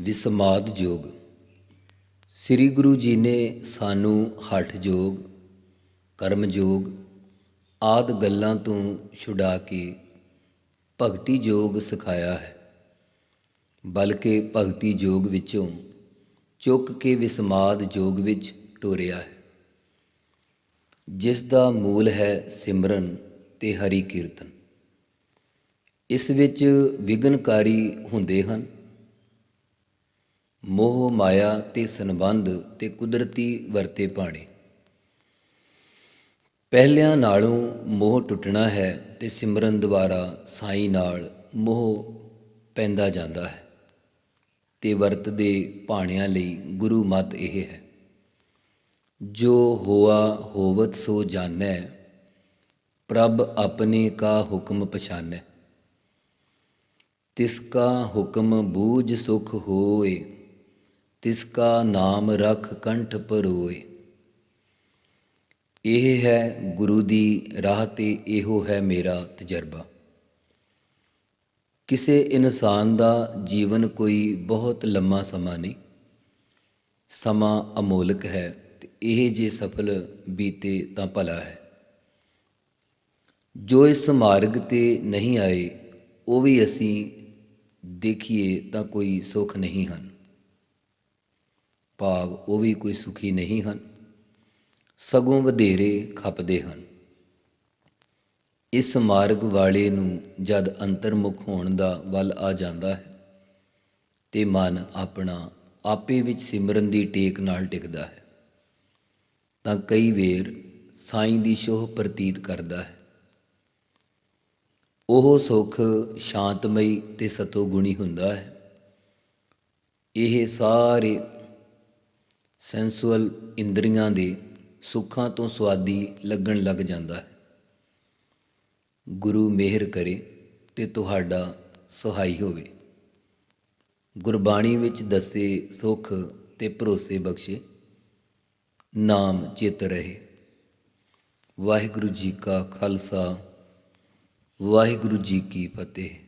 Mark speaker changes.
Speaker 1: ਵਿਸਮਾਦ ਯੋਗ ਸ੍ਰੀ ਗੁਰੂ ਜੀ ਨੇ ਸਾਨੂੰ ਹਠ ਯੋਗ ਕਰਮ ਯੋਗ ਆਦ ਗੱਲਾਂ ਤੋਂ ਛੁਡਾ ਕੇ ਭਗਤੀ ਯੋਗ ਸਿਖਾਇਆ ਹੈ। ਬਲਕਿ ਭਗਤੀ ਯੋਗ ਵਿੱਚੋਂ ਚੁੱਕ ਕੇ ਵਿਸਮਾਦ ਯੋਗ ਵਿੱਚ ਟੋਰਿਆ ਹੈ। ਜਿਸ ਦਾ ਮੂਲ ਹੈ ਸਿਮਰਨ ਤੇ ਹਰੀ ਕੀਰਤਨ। ਇਸ ਵਿੱਚ ਵਿਗਨਕਾਰੀ ਹੁੰਦੇ ਹਨ। ਮੋਹ, ਮਾਇਆ ਤੇ ਸੰਬੰਧ ਤੇ ਕੁਦਰਤੀ ਵਰਤੇ ਪਾਣੇ ਪਹਿਲਿਆਂ ਨਾਲੋਂ ਮੋਹ ਟੁੱਟਣਾ ਹੈ ਤੇ ਸਿਮਰਨ ਦੁਆਰਾ ਸਾਈ ਨਾਲ ਮੋਹ ਪੈਂਦਾ ਜਾਂਦਾ ਹੈ ਤੇ ਵਰਤ ਦੇ ਭਾਣਿਆਂ ਲਈ ਗੁਰੂ ਮਤ ਇਹ ਹੈ, ਜੋ ਹੋਆ ਹੋਵਤ ਸੋ ਜਾਣੈ, ਪ੍ਰਭ ਆਪਣੇ ਕਾ ਹੁਕਮ ਪਛਾਨੈ। ਤਿਸ ਕਾ ਹੁਕਮ ਬੂਝ ਸੁਖ ਹੋਏ ਤਿਸ ਕਾ ਨਾਮ ਰਖ ਕੰਠ ਪਰੋਏ ਇਹ ਹੈ ਗੁਰੂ ਦੀ ਰਾਹ ਤੇ ਇਹੋ ਹੈ ਮੇਰਾ ਤਜਰਬਾ। ਕਿਸੇ ਇਨਸਾਨ ਦਾ ਜੀਵਨ ਕੋਈ ਬਹੁਤ ਲੰਮਾ ਸਮਾਂ ਨਹੀਂ। ਸਮਾਂ ਅਮੋਲਕ ਹੈ ਤੇ ਇਹ ਜੇ ਸਫਲ ਬੀਤੇ ਤਾਂ ਭਲਾ ਹੈ। ਜੋ ਇਸ ਮਾਰਗ ਤੇ ਨਹੀਂ ਆਏ, ਉਹ ਵੀ ਅਸੀਂ ਦੇਖੀਏ ਤਾਂ ਕੋਈ ਸੁਖ ਨਹੀਂ ਹਨ। ਭਾਵ ਉਹ ਵੀ ਕੋਈ ਸੁਖੀ ਨਹੀਂ ਹਨ, ਸਗੋਂ ਵਧੇਰੇ ਖਪਦੇ ਹਨ। ਇਸ ਮਾਰਗ ਵਾਲੇ ਨੂੰ ਜਦ ਅੰਤਰਮੁਖ ਹੋਣ ਦਾ ਵੱਲ ਆ ਜਾਂਦਾ ਹੈ, ਤੇ ਮਨ ਆਪਣਾ ਆਪੇ ਵਿੱਚ ਸਿਮਰਨ ਦੀ ਟੇਕ ਨਾਲ ਟਿਕਦਾ ਹੈ, ਤਾਂ ਕਈ ਵੇਰ ਸਾਈਂ ਦੀ ਸ਼ੋਹ ਪ੍ਰਤੀਤ ਕਰਦਾ ਹੈ। ਉਹ ਸੁਖ ਸ਼ਾਂਤਮਈ ਤੇ ਸਤੋਗੁਣੀ ਹੁੰਦਾ ਹੈ। ਇਹ ਸਾਰੇ ਸੈਂਸੂਅਲ ਇੰਦਰੀਆਂ ਦੇ ਸੁੱਖਾਂ ਤੋਂ ਸਵਾਦੀ ਲੱਗਣ ਲੱਗ ਜਾਂਦਾ ਹੈ। ਗੁਰੂ ਮਿਹਰ ਕਰੇ ਤੇ ਤੁਹਾਡਾ ਸਹਾਈ ਹੋਵੇ। ਗੁਰਬਾਣੀ ਵਿੱਚ ਦੱਸੇ ਸੁਖ ਤੇ ਭਰੋਸੇ ਬਖਸ਼ੇ। ਨਾਮ ਚਿਤ ਰਹੇ। ਵਾਹਿਗੁਰੂ ਜੀ ਕਾ ਖਾਲਸਾ, ਵਾਹਿਗੁਰੂ ਜੀ ਕੀ ਫਤਿਹ।